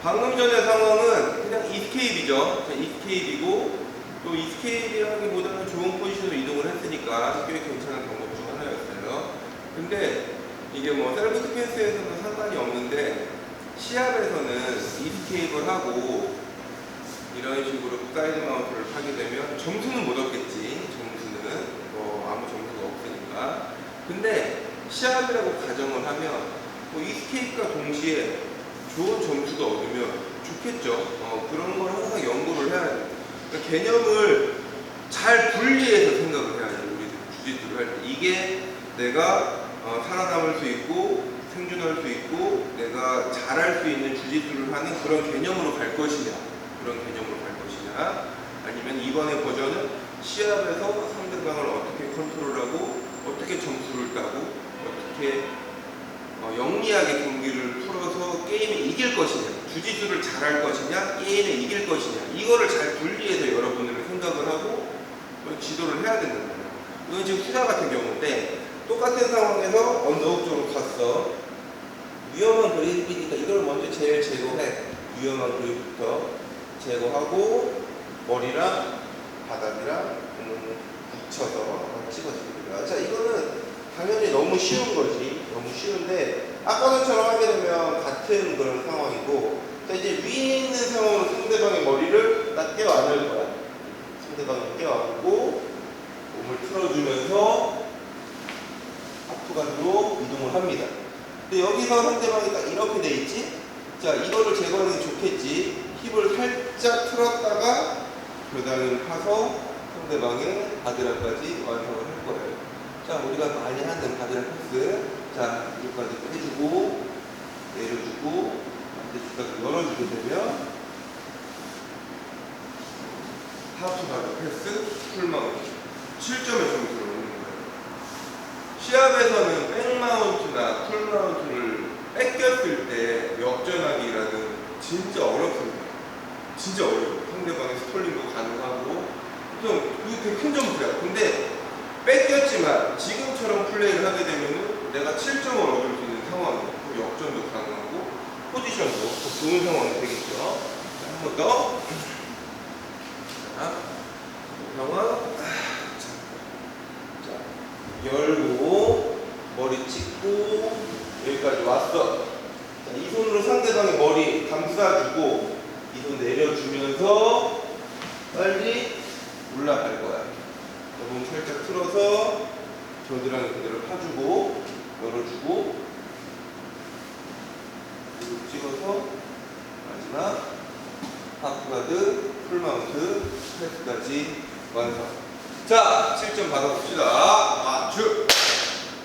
방금 전의 상황은 그냥 이스케이프이죠. 이스케이프이고 또 이스케이프라기보다는 좋은 포지션으로 이동을 했으니까 꽤 괜찮은 방법 중 하나였어요. 근데 이게 뭐 셀프 디펜스에서는 상관이 없는데 시합에서는 이스케이프를 하고 이런 식으로 사이드 마운트를 하게 되면 점수는 못 얻겠지. 점수는 뭐 아무 점수가 없으니까. 근데 시합이라고 가정을 하면 뭐 이스케이프가 동시에 좋은 점수도 얻으면 좋겠죠. 어, 그런 걸 항상 연구를 해야 돼요. 그러니까 개념을 잘 분리해서 생각을 해야 돼요. 우리 주짓수를 할 때. 이게 내가 어, 살아남을 수 있고 생존할 수 있고 내가 잘할 수 있는 주짓수를 하는 그런 개념으로 갈 것이냐 그런 개념으로 갈 것이냐 아니면 이번의 버전은 시합에서 상대방을 어떻게 컨트롤하고 어떻게 점수를 따고 어떻게 어, 영리하게 경기를 풀어서 게임에 이길 것이냐 주짓수를 잘할 것이냐 게임에 이길 것이냐 이거를 잘 분리해서 여러분들은 생각을 하고 어, 지도를 해야 된다는 거예요. 이건 지금 후자 같은 경우인데 똑같은 상황에서 언더욱 쪽으로 갔어. 위험한 그립이니까 이걸 먼저 제일 제거해. 위험한 그립부터 제거하고 머리랑 바닥이랑 음, 붙여서 찍어줍니다. 자 이거는 당연히 너무 쉬운 거지. 너무 쉬운데 아까 전처럼 하게 되면 같은 그런 상황이고 자 이제 위에 있는 상황으로 상대방의 머리를 딱 껴안을 거야. 상대방을 껴안고 몸을 틀어주면서 하프가드로 이동을 합니다. 근데 여기서 상대방이 딱 이렇게 돼 있지? 자 이거를 제거하는 게 좋겠지. 힙을 살짝 틀었다가 교단을 파서 상대방의 바드락까지 완성을 할 거예요. 자, 우리가 많이 하는 바드락 패스. 자, 여기까지 해주고, 내려주고, 반대쪽까지 열어주게 되면, 하프 바드 패스, 풀마운트. 7점의 점수를 얻는 거예요. 시합에서는 백마운트나 풀마운트를 뺏겼을 때 역전하기라는 진짜 어렵습니다. 진짜 어려워요. 상대방의 스톨링도 가능하고, 좀, 그게 큰 점수야. 근데, 뺏겼지만 지금처럼 플레이를 하게 되면은 내가 7점을 얻을 수 있는 상황이고 또 역전도 가능하고 포지션도 더 좋은 상황이 되겠죠. 한 번 더. 자, 상황. 자, 열고 머리 찍고 여기까지 왔어. 자, 이 손으로 상대방의 머리 감싸주고 이 손 내려주면서 빨리 올라갈 거야. 몸 살짝 틀어서 겨드랑이 그대로 파주고 열어주고 그리고 찍어서 마지막 하프가드 풀마운트 패스까지 완성. 자 7점 받아봅시다. 맞추